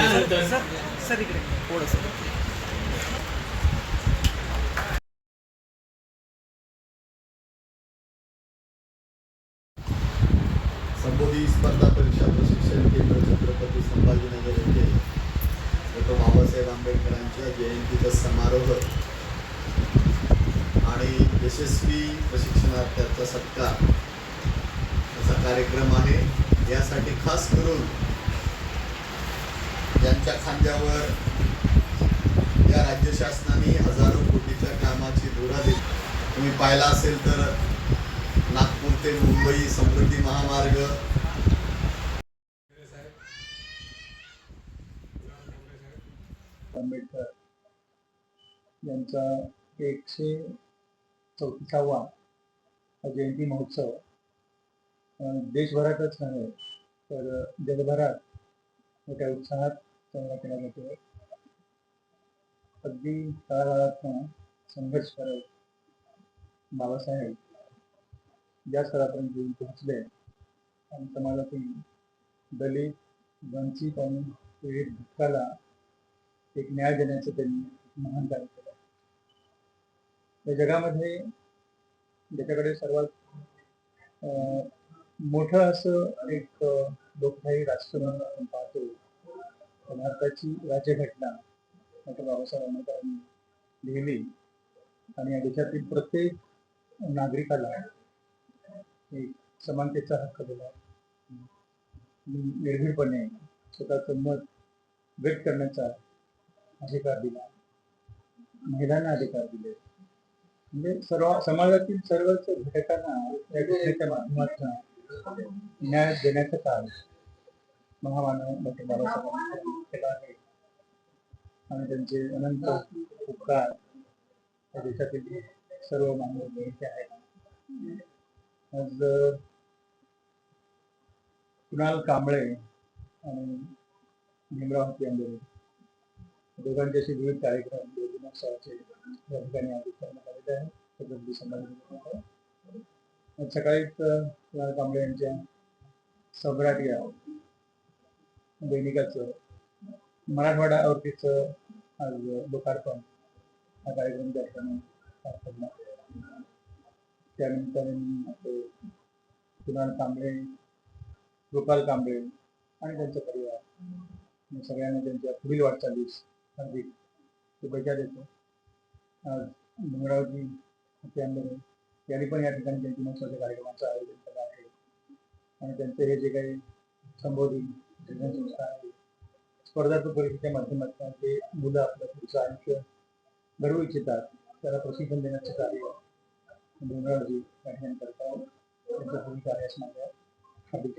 Sir sir इकडे थोडंसं संबोधी स्पर्धा परीक्षा प्रशिक्षण केंद्र छत्रपती संभाजीनगर येथे डॉक्टर बाबासाहेब आंबेडकरांच्या जयंतीचा समारोह आणि यशस्वी प्रशिक्षणार्थ्याचा सत्कार असा कार्यक्रम आहे. यासाठी खास करून त्यांच्या खांद्यावर या राज्य शासनाने हजारो कोटीच्या कामाची धुरा दिली. तुम्ही पाहिला असेल तर नागपूर ते मुंबई समृद्धी महामार्ग. आंबेडकर यांचा एकशे चौतीसावा हा जयंती महोत्सव देशभरातच नव्हे तर जगभरात मोठ्या उत्साहात साजरा केला जातो अगदी तळागाळातनं संघर्ष करत बाबासाहेब ज्या स्तरापर्यंत येऊन पोहोचले आणि समाजातील दलित वंचित आणि पीडित घटकाला एक न्याय देण्याचं त्यांनी महान कार्य केलं. या जगामध्ये ज्याच्याकडे सर्वात अं, मोठं असं एक लोकशाही राष्ट्र म्हणून आपण पाहतो भारताची राज्यघटना डॉक्टर बाबासाहेब आंबेडकरांनी लिहिली. आणि या देशातील प्रत्येक नागरिकाला एक समानतेचा हक्क दिला. निर्भीडपणे स्वतःचं मत व्यक्त करण्याचा अधिकार दिला. महिलांना अधिकार दिले. म्हणजे सर्व समाजातील सर्वच घटकांना या माध्यमातून न्याय देण्याचं काम महामानव डॉक्टर बाबासाहेबांनी केलं आहे आणि त्यांचे अनंत उपकार या देशातील सर्व मानव नेते आहेत. आज कुणाल कांबळे आणि भीमराव हत्ती दोघांच्याशी विविध कार्यक्रम विविध महोत्सवाचे या ठिकाणी आयोजित करण्यात आलेले आहे छत्रपती संभाजीनगरमध्ये सकाळीच कुणाल कांबळे यांच्या सम्राट या दैनिकाचं मराठवाडा आवृत्तीचं आज लोकार्पण हा कार्यक्रम त्या ठिकाणी पार पडला. त्यानंतर आपले कुणाल कांबळे गोपाल कांबळे आणि त्यांचा परिवार सगळ्यांना त्यांच्या पुढील वाटचालीस हार्दिक शुभेच्छा देतो. आज भीमरावजी हत्यांबरे यांनी पण या ठिकाणी त्यांच्या महोत्सवाच्या कार्यक्रमाचं आयोजन केलं आहे. आणि त्यांचे हे जे काही संबोधित स्पर्धात्मक परीक्षेच्या माध्यमातून ते मुलं आपलं पुढचं आयुष्य घडवू इच्छितात. त्याला प्रशिक्षण देण्याचं कार्य भीमरावजी या ठिकाणी करतात त्यांच्या पुढील कार्यास माझ्या हार्दिक